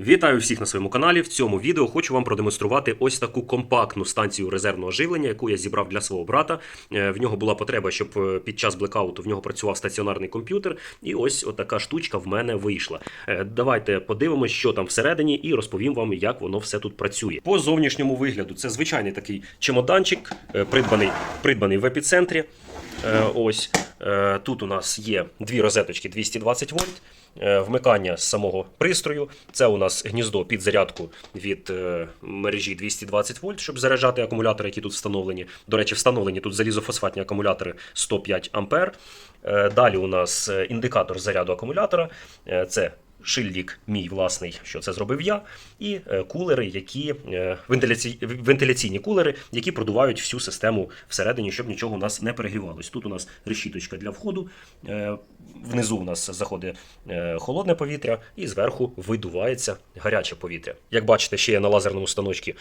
Вітаю всіх на своєму каналі. В цьому відео хочу вам продемонструвати ось таку компактну станцію резервного живлення, яку я зібрав для свого брата. Е, В нього була потреба, щоб е, під час блекауту в нього працював стаціонарний комп'ютер. І ось така штучка в мене вийшла. Е, Давайте подивимось, що там всередині, і розповім вам, як воно все тут працює. По зовнішньому вигляду це звичайний такий чемоданчик, придбаний, придбаний в епіцентрі. Е, Ось е, тут у нас є дві розеточки 220 вольт. е, Вмикання з самого пристрою. Це у нас гніздо під зарядку від мережі 220 вольт, щоб заряджати акумулятори, які тут встановлені. До речі, встановлені тут залізофосфатні акумулятори 105 ампер. Далі у нас індикатор заряду акумулятора. Це шильдик мій власний, що це зробив я, і е, кулери, які е, вентиляці... вентиляційні кулери, які продувають всю систему всередині, щоб нічого у нас не перегрівалось. Тут у нас решіточка для входу. е, Внизу у нас заходить холодне повітря, і зверху видувається гаряче повітря. Як бачите, ще я на лазерному станочці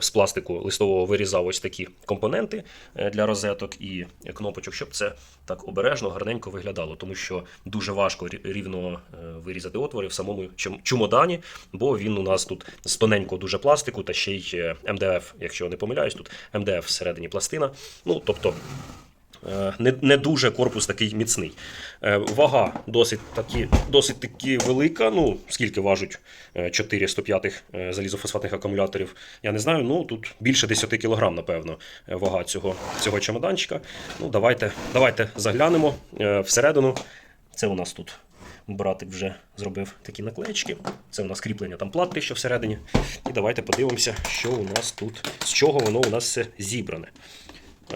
з пластику листового вирізав ось такі компоненти для розеток і кнопочок, щоб це так обережно, гарненько виглядало, тому що дуже важко рівно вирізати отвори в самому чум- чумодані, бо він у нас тут з тоненького дуже пластику та ще й е, МДФ, якщо не помиляюсь, тут МДФ всередині пластина. Ну тобто. Е, Не, не дуже корпус такий міцний. Е, Вага досить таки, досить таки велика. Ну, скільки важуть е, 4 105 е, залізофосфатних акумуляторів, я не знаю. Ну, тут більше 10 кг, напевно, вага цього, цього чемоданчика. Ну, давайте, давайте заглянемо всередину. Це у нас тут братик вже зробив такі наклеєчки. Це у нас кріплення там платки, що всередині. І давайте подивимося, що у нас тут, з чого воно у нас все зібране.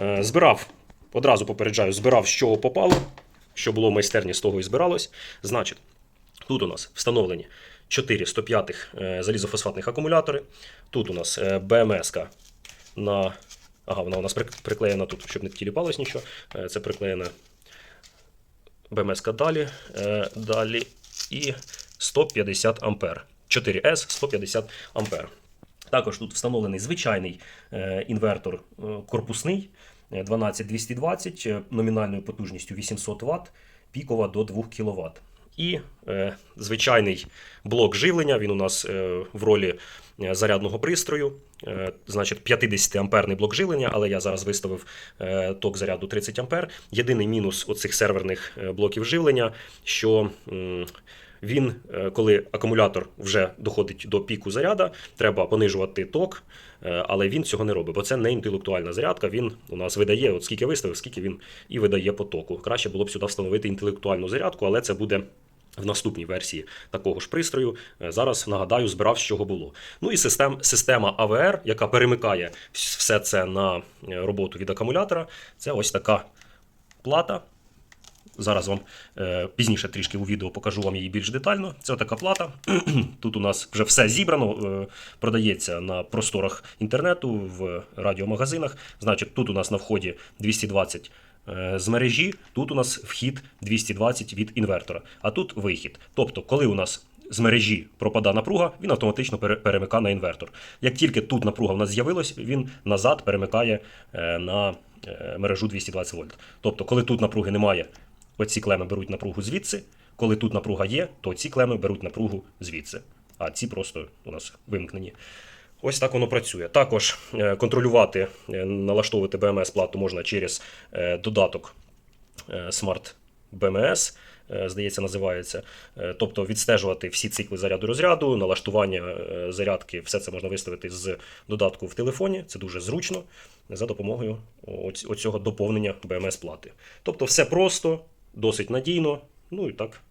Е, Збирав, одразу попереджаю, збирав з чого попало, що було в майстерні, з того і збиралось. Значить, тут у нас встановлені 4 105 е, залізофосфатних акумулятори. Тут у нас е, БМС на. Ага, вона у нас приклеєна тут, щоб не тіліпалось нічого. Це приклеєна БМС далі. е, Далі і 150 ампер. 4С 150 ампер. Також тут встановлений звичайний е, інвертор е, корпусний е, 12220 е, номінальною потужністю 800 Вт, пікова до 2 кВт. І е, звичайний блок живлення. Він у нас е, в ролі е, зарядного пристрою. Е, значить, 50 амперний блок живлення, але я зараз виставив е, ток заряду 30 ампер. Єдиний мінус оцих серверних е, блоків живлення, що м, він, е, коли акумулятор вже доходить до піку заряда, треба понижувати ток, е, але він цього не робить, бо це не інтелектуальна зарядка. Він у нас видає, от скільки виставив, скільки він і видає по току. Краще було б сюди встановити інтелектуальну зарядку, але це буде. В наступній версії такого ж пристрою Е, зараз нагадаю, збирав з чого було. Ну і систем, система AVR, яка перемикає все це на роботу від акумулятора. Це ось така плата. Зараз вам е, пізніше трішки у відео покажу вам її більш детально. Це така плата. Тут у нас вже все зібрано, е, продається на просторах інтернету, в радіомагазинах. Значить, тут у нас на вході 220 е, з мережі, тут у нас вхід 220 від інвертора, а тут вихід. Тобто, коли у нас з мережі пропада напруга, він автоматично пере- перемикає на інвертор. Як тільки тут напруга в нас з'явилась, він назад перемикає на мережу 220 вольт. Тобто, коли тут напруги немає, оці клеми беруть напругу звідси. Коли тут напруга є, то ці клеми беруть напругу звідси. А ці просто у нас вимкнені. Ось так воно працює. Також е, контролювати, е, налаштовувати BMS плату можна через е, додаток Smart BMS, здається, називається. Тобто відстежувати всі цикли заряду розряду, налаштування зарядки, все це можна виставити з додатку в телефоні. Це дуже зручно за допомогою оць- оцього доповнення BMS плати. Тобто, все просто, досить надійно. Ну і так.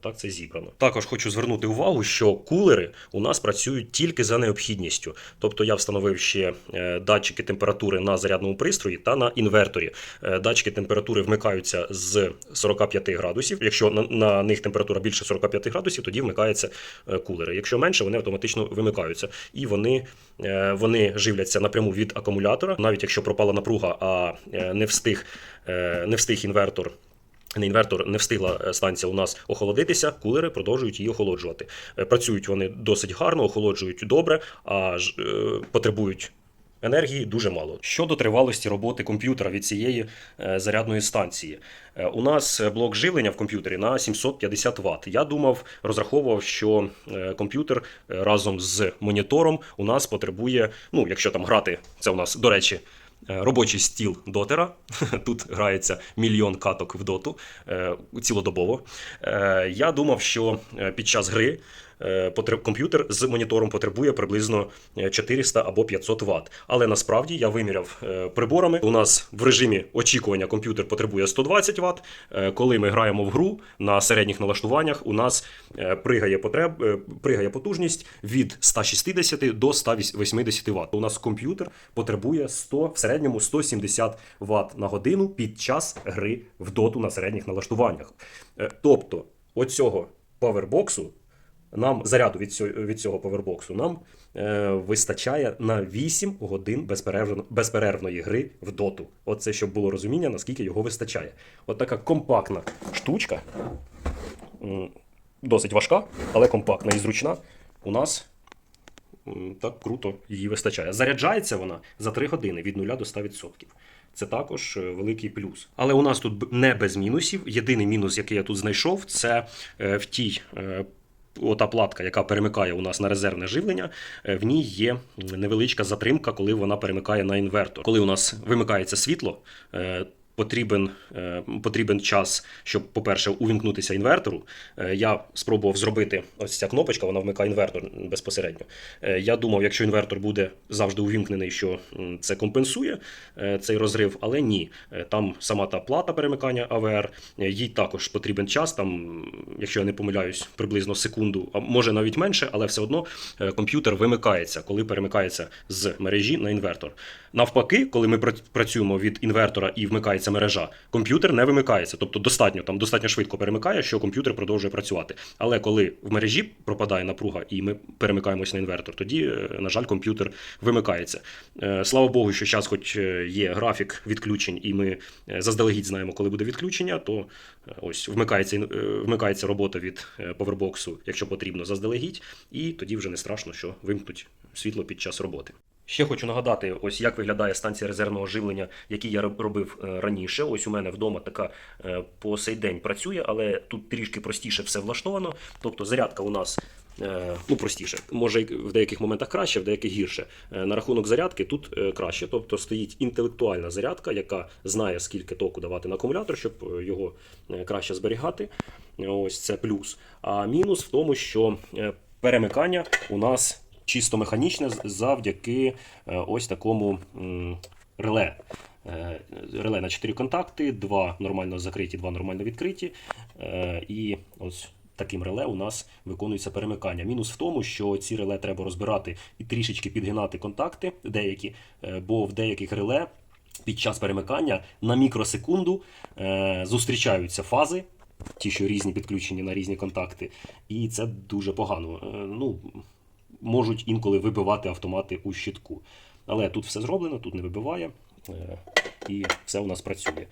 Отак це зібрано. Також хочу звернути увагу, що кулери у нас працюють тільки за необхідністю. Тобто я встановив ще е, датчики температури на зарядному пристрої та на інверторі. Е, Датчики температури вмикаються з 45 градусів. Якщо на, на них температура більше 45 градусів, тоді вмикаються е, кулери. Якщо менше, вони автоматично вимикаються. І вони, вони живляться напряму від акумулятора. Навіть якщо пропала напруга, а не встиг, не встиг інвертор не інвертор не встигла е, станція у нас охолодитися, кулери продовжують її охолоджувати. Е, Працюють вони досить гарно, охолоджують добре, а ж, е, потребують енергії дуже мало. Щодо тривалості роботи комп'ютера від цієї е, зарядної станції, Е, у нас блок живлення в комп'ютері на 750 Вт. Я думав, розраховував, що е, комп'ютер е, разом з монітором у нас потребує, ну, якщо там грати, це у нас, до речі. Е, Робочий стіл дотера. Тут грається мільйон каток в доту е, цілодобово. Е, Я думав, що під час гри комп'ютер з монітором потребує приблизно е, 400 або 500 Вт. Але насправді я виміряв е, приборами. У нас в режимі очікування комп'ютер потребує 120 Вт. Е, Коли ми граємо в гру на середніх налаштуваннях, у нас е, пригає потреб, е, пригає потужність від 160 до 180 Вт. У нас комп'ютер потребує 100, в середньому 170 Вт на годину під час гри в доту на середніх налаштуваннях. Е, Тобто, оцього павербоксу нам заряду від цього, від цього повербоксу нам е, вистачає на 8 годин безперервно, безперервної гри в доту. Оце щоб було розуміння, наскільки його вистачає. От така компактна штучка, досить важка, але компактна і зручна. У нас так круто її вистачає. Заряджається вона за 3 години від 0 до 100%. Це також е, великий плюс. Але у нас тут не без мінусів. Єдиний мінус, який я тут знайшов, це е, в тій. Ота платка, яка перемикає у нас на резервне живлення, е, в ній є невеличка затримка, коли вона перемикає на інвертор. Коли у нас вимикається світло, е, потрібен, е, потрібен час, щоб, по-перше, увімкнутися інвертору. Е, Я спробував зробити ось ця кнопочка, вона вмикає інвертор безпосередньо. Е, Я думав, якщо інвертор буде завжди увімкнений, що це компенсує цей розрив, але ні. Там сама та плата перемикання АВР, їй також потрібен час, там, якщо я не помиляюсь, приблизно секунду, а може навіть менше, але все одно комп'ютер вимикається, коли перемикається з мережі на інвертор. Навпаки, коли ми працюємо від інвертора і вмикається мережа, комп'ютер не вимикається, тобто достатньо там достатньо швидко перемикає, що комп'ютер продовжує працювати. Але коли в мережі пропадає напруга і ми перемикаємося на інвертор, тоді, е, на жаль, комп'ютер вимикається. Е, Слава Богу, що зараз, хоч е, є графік відключень, і ми заздалегідь знаємо, коли буде відключення, то ось вмикається вмикається робота від повербоксу, якщо потрібно, заздалегідь, і тоді вже не страшно, що вимкнуть світло під час роботи. Ще хочу нагадати, ось як виглядає станція резервного живлення, які я робив е, раніше. Ось у мене вдома така е, по сей день працює, але тут трішки простіше все влаштовано. Тобто зарядка у нас. е, Ну, простіше, може в деяких моментах краще, в деяких гірше. На рахунок зарядки тут краще. Тобто стоїть інтелектуальна зарядка, яка знає, скільки току давати на акумулятор, щоб його краще зберігати. Ось це плюс. А мінус в тому, що перемикання у нас чисто механічне завдяки е, ось такому реле. Е, Реле на 4 контакти, два нормально закриті, два нормально відкриті. Е, І ось таким реле у нас виконується перемикання. Мінус в тому, що ці реле треба розбирати і трішечки підгинати контакти деякі, бо в деяких реле під час перемикання на мікросекунду зустрічаються фази, ті, що різні підключені на різні контакти, і це дуже погано. Ну, можуть інколи вибивати автомати у щитку. Але тут все зроблено, тут не вибиває, е, і все у нас працює.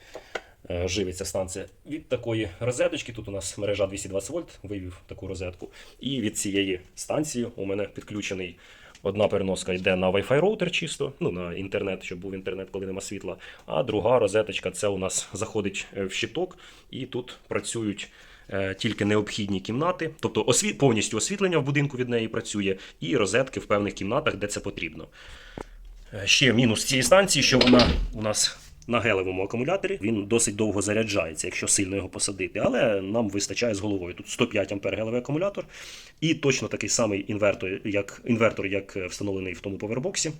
Е, Живиться станція від такої розеточки. Тут у нас мережа 220 вольт, вивів таку розетку. І від цієї станції у мене підключений. Одна переноска йде на Wi-Fi роутер чисто, ну на інтернет, щоб був інтернет, коли нема світла. А друга розеточка це у нас заходить е, в щиток, і тут працюють тільки необхідні кімнати, тобто освіт, повністю освітлення в будинку від неї працює, і розетки в певних кімнатах, де це потрібно. Е, Ще мінус цієї станції, що вона у нас на гелевому акумуляторі. Він досить довго заряджається, якщо сильно його посадити. Але нам вистачає з головою. Тут 105 ампер гелевий акумулятор, і точно такий самий інвертор, як інвертор, як е, встановлений в тому повербоксі.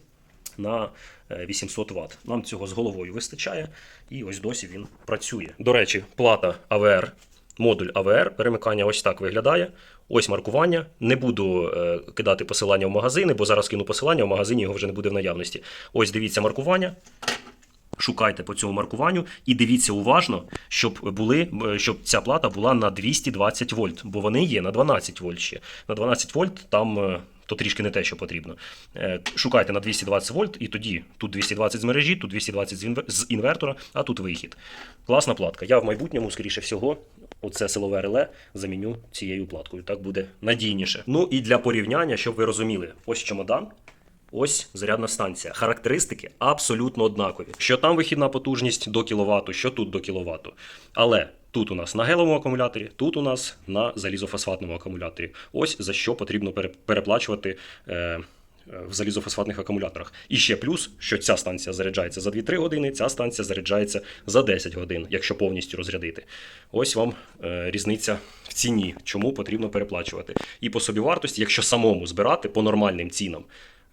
На е, 800 Вт. Нам цього з головою вистачає, і ось досі він працює. До речі, плата AVR, модуль AVR, перемикання ось так виглядає. Ось маркування. Не буду е, кидати посилання в магазини, бо зараз кину посилання, в магазині його вже не буде в наявності. Ось дивіться маркування. Шукайте по цьому маркуванню і дивіться уважно, щоб були, е, щоб ця плата була на 220 вольт, бо вони є на 12 вольт ще. На 12 вольт там е, то трішки не те, що потрібно. Шукайте на 220 вольт, і тоді тут 220 з мережі, тут 220 з інвертора, а тут вихід. Класна платка. Я в майбутньому, скоріше всього, оце силове реле заміню цією платкою. Так буде надійніше. Ну і для порівняння, щоб ви розуміли, ось чемодан. Ось зарядна станція. Характеристики абсолютно однакові. Що там вихідна потужність до кіловату, що тут до кіловату. Але тут у нас на геловому акумуляторі, тут у нас на залізофосфатному акумуляторі. Ось за що потрібно пере- переплачувати. Е- в залізофосфатних акумуляторах. І ще плюс, що ця станція заряджається за 2-3 години, ця станція заряджається за 10 годин, якщо повністю розрядити. Ось вам е, різниця в ціні, чому потрібно переплачувати. І по собівартості, якщо самому збирати по нормальним цінам.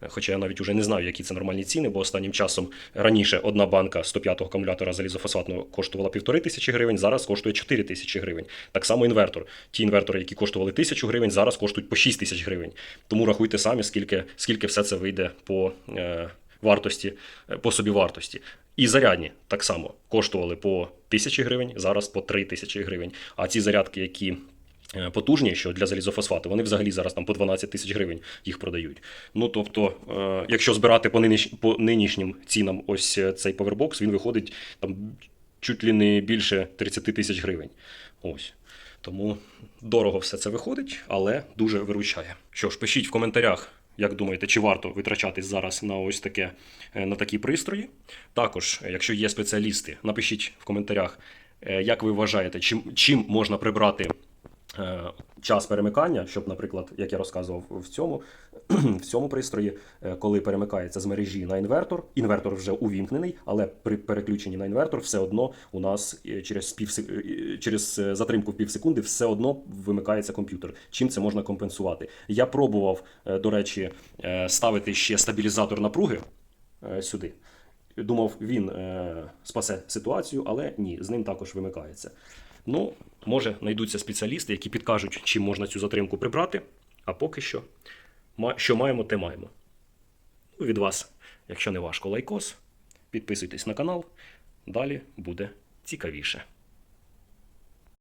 Е, Хоча я навіть уже не знаю, які це нормальні ціни, бо останнім часом раніше одна банка 105-го акумулятора залізофосфатного коштувала півтори тисячі гривень, зараз коштує 4 тисячі гривень. Так само інвертор. Ті інвертори, які коштували тисячу гривень, зараз коштують по 6 тисяч гривень. Тому рахуйте самі, скільки, скільки все це вийде по е, вартості, е, по собі вартості. І зарядні так само коштували по тисячі гривень, зараз по 3 тисячі гривень. А ці зарядки, які потужні, що для залізофосфату, вони взагалі зараз там по 12 тисяч гривень їх продають. Ну тобто, е, якщо збирати по, нинішнім, по нинішнім цінам ось е, цей повербокс, він виходить там чуть ли не більше 30 тисяч гривень. Ось. Тому дорого все це виходить, але дуже виручає. Що ж, пишіть в коментарях, як думаєте, чи варто витрачатись зараз на ось таке е, на такі пристрої. Також, е, якщо є спеціалісти, напишіть в коментарях, е, як ви вважаєте, чим, чим можна прибрати е, час перемикання, щоб, наприклад, як я розказував в цьому, в цьому пристрої, е, коли перемикається з мережі на інвертор, інвертор вже увімкнений, але при переключенні на інвертор все одно у нас е, через пів через е, затримку в пів секунди все одно вимикається комп'ютер. Чим це можна компенсувати? Я пробував, е, до речі, е, ставити ще стабілізатор напруги е, сюди. Думав, він е, спасе ситуацію, але ні, з ним також вимикається. Ну, може, знайдуться спеціалісти, які підкажуть, чим можна цю затримку прибрати. А поки що, що маємо, те маємо. Ну, від вас, якщо не важко, лайкос, підписуйтесь на канал. Далі буде цікавіше.